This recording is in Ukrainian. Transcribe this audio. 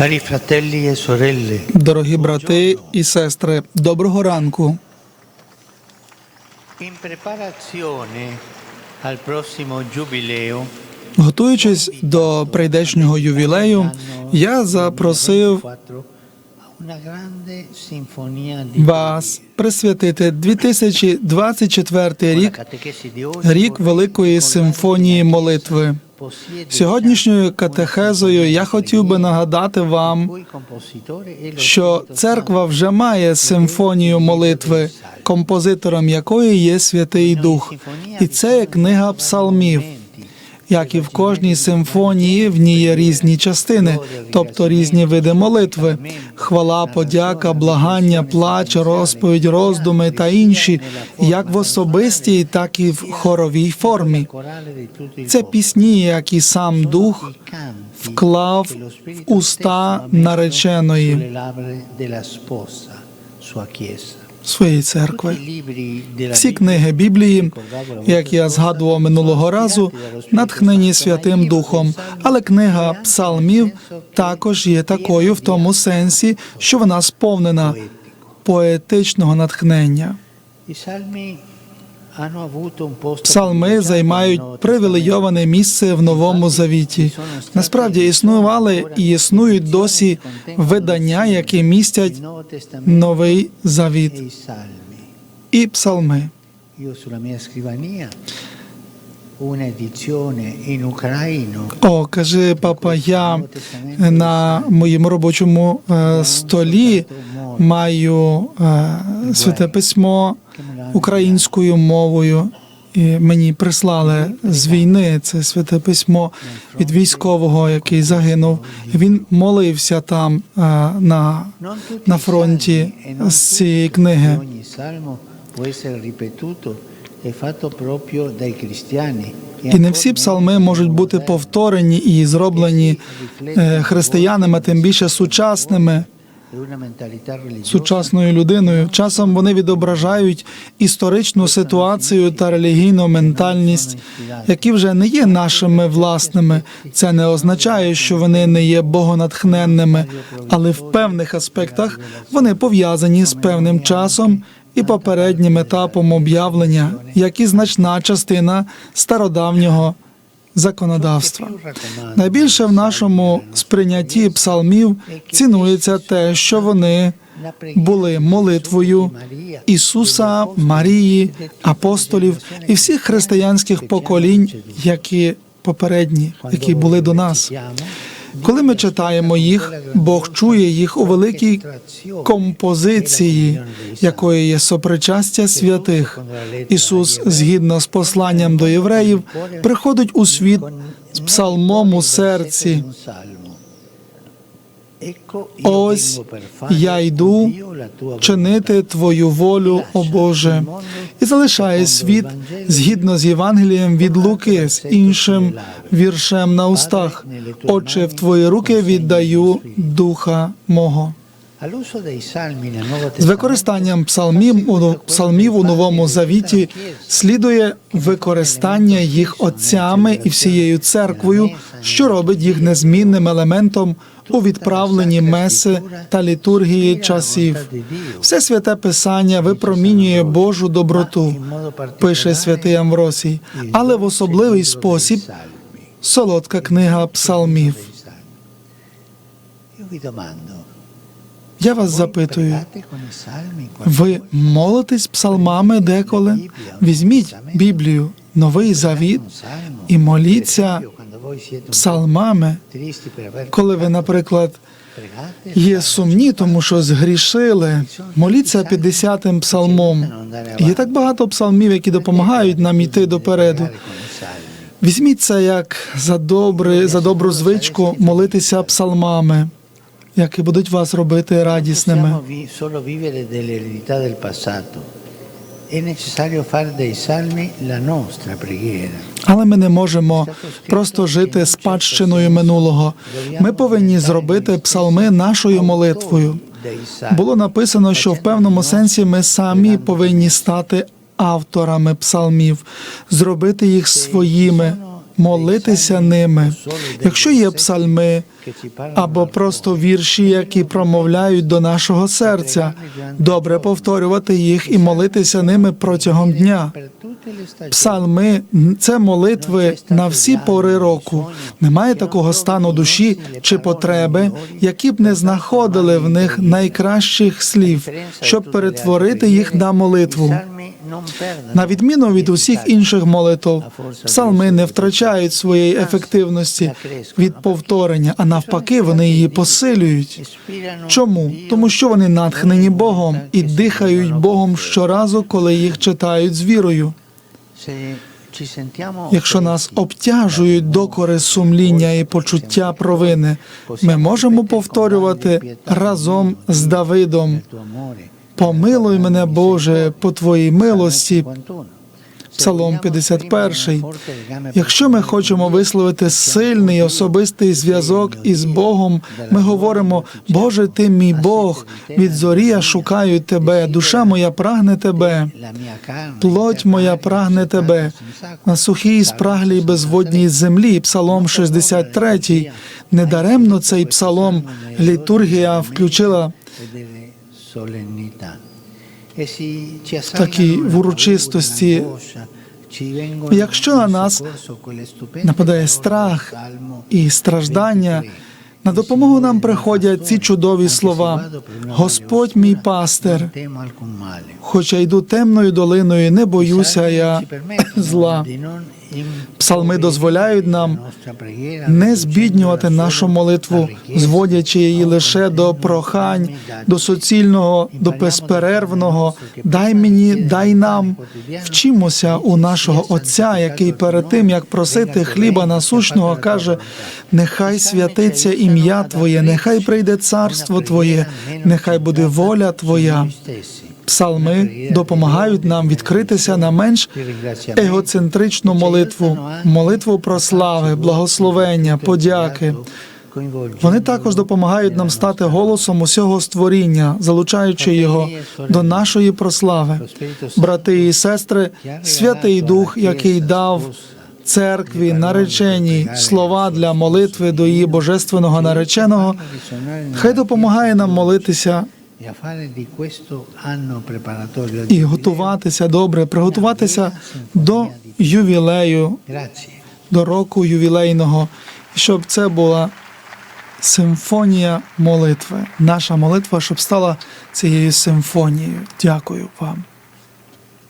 Cari fratelli e sorelle, Дорогі брати і сестри, доброго ранку. in preparazione al prossimo giubileo Готуючись до прийдешнього ювілею, я запросив вас присвятити 2024 la рік, рік великої симфонії молитви. Сьогоднішньою катехезою я хотів би нагадати вам, що церква вже має симфонію молитви, композитором якої є Святий Дух, і це є книга псалмів. Як і в кожній симфонії, в ній є різні частини, тобто різні види молитви: хвала, подяка, благання, плач, розповідь, роздуми та інші, як в особистій, так і в хоровій формі. Це пісні, які сам дух вклав в уста нареченої своєї церкви. Всі книги Біблії, як я згадував минулого разу, натхнені Святим Духом, але книга псалмів також є такою в тому сенсі, що вона сповнена поетичного натхнення. Псалми займають привілейоване місце в новому завіті. Насправді існували і існують досі видання, які містять новий завіт і псалми. О, каже папа, я на моєму робочому е, столі маю е, святе письмо українською мовою. І мені прислали з війни це святе письмо від військового, який загинув. Він молився там е, на, на фронті з цієї книги. E І не всі псалми можуть бути повторені і зроблені е, християнами, тим більше сучасними. Сучасною людиною. Часом вони відображають історичну ситуацію та релігійну ментальність, які вже не є нашими власними. Це не означає, що вони не є богонатхненними, але в певних аспектах вони пов'язані з певним часом і попереднім етапом об'явлення, як і значна частина стародавнього законодавства. Найбільше в нашому сприйнятті псалмів цінується те, що вони були молитвою Ісуса, Марії, апостолів і всіх християнських поколінь, які попередні, які були до нас. Коли ми читаємо їх, Бог чує їх у великій композиції, якою є сопричастя святих. Ісус, згідно з посланням до євреїв, приходить у світ з псалмом у серці. Ось я йду чинити Твою волю, о Боже, і залишає світ згідно з Євангелієм від Луки з іншим віршем на устах. Отче, в Твої руки віддаю духа мого. З використанням псалмів у псалмів у новому завіті слідує використання їх отцями і всією церквою, що робить їх незмінним елементом у відправленні меси та літургії часів. Все святе писання випромінює Божу доброту, пише святий Амвросій, але в особливий спосіб солодка книга псалмів. Я вас запитую, ви молитесь псалмами деколи? Візьміть Біблію, Новий Завіт і моліться псалмами, коли ви, наприклад, є сумні, тому що згрішили. Моліться 50-м псалмом. Є так багато псалмів, які допомагають нам йти допереду. Візьміть це як за добре, за добру звичку молитися псалмами, які будуть вас робити радісними. Але ми не можемо просто жити спадщиною минулого. Ми повинні зробити псалми нашою молитвою. Було написано, що в певному сенсі ми самі повинні стати авторами псалмів, зробити їх своїми молитися ними. Якщо є псальми або просто вірші, які промовляють до нашого серця, добре повторювати їх і молитися ними протягом дня. Псалми це молитви на всі пори року. Немає такого стану душі чи потреби, які б не знаходили в них найкращих слів, щоб перетворити їх на молитву. На відміну від усіх інших молитв, псалми не втрачають своєї ефективності від повторення, а навпаки, вони її посилюють. Чому? Тому що вони натхнені Богом і дихають Богом щоразу, коли їх читають з вірою. Якщо нас обтяжують докори сумління і почуття провини, ми можемо повторювати разом з Давидом. Помилуй мене, Боже, по Твоїй милості. Псалом 51. Якщо ми хочемо висловити сильний особистий зв'язок із Богом, ми говоримо: Боже, ти мій Бог, від зорі я шукаю тебе, душа моя прагне тебе, плоть моя прагне тебе. На сухій спраглій безводній землі, Псалом 63. Недаремно цей псалом літургія включила такі в урочистості. Якщо на нас нападає страх і страждання, на допомогу нам приходять ці чудові слова: Господь мій пастир, хоча йду темною долиною, не боюся я зла. Псалми дозволяють нам не збіднювати нашу молитву, зводячи її лише до прохань, до суцільного, до безперервного. Дай мені, дай нам. Вчимося у нашого Отця, який перед тим як просити хліба насущного, каже: нехай святиться ім'я Твоє, нехай прийде царство Твоє, нехай буде воля Твоя. Псалми допомагають нам відкритися на менш егоцентричну молитву, молитву про слави, благословення, подяки. Вони також допомагають нам стати голосом усього створіння, залучаючи його до нашої прослави. Брати і сестри, Святий Дух, який дав церкві нареченій слова для молитви до її божественного нареченого, хай допомагає нам молитися і готуватися добре, приготуватися до ювілею, до року ювілейного, щоб це була симфонія молитви. Наша молитва, щоб стала цією симфонією. Дякую вам.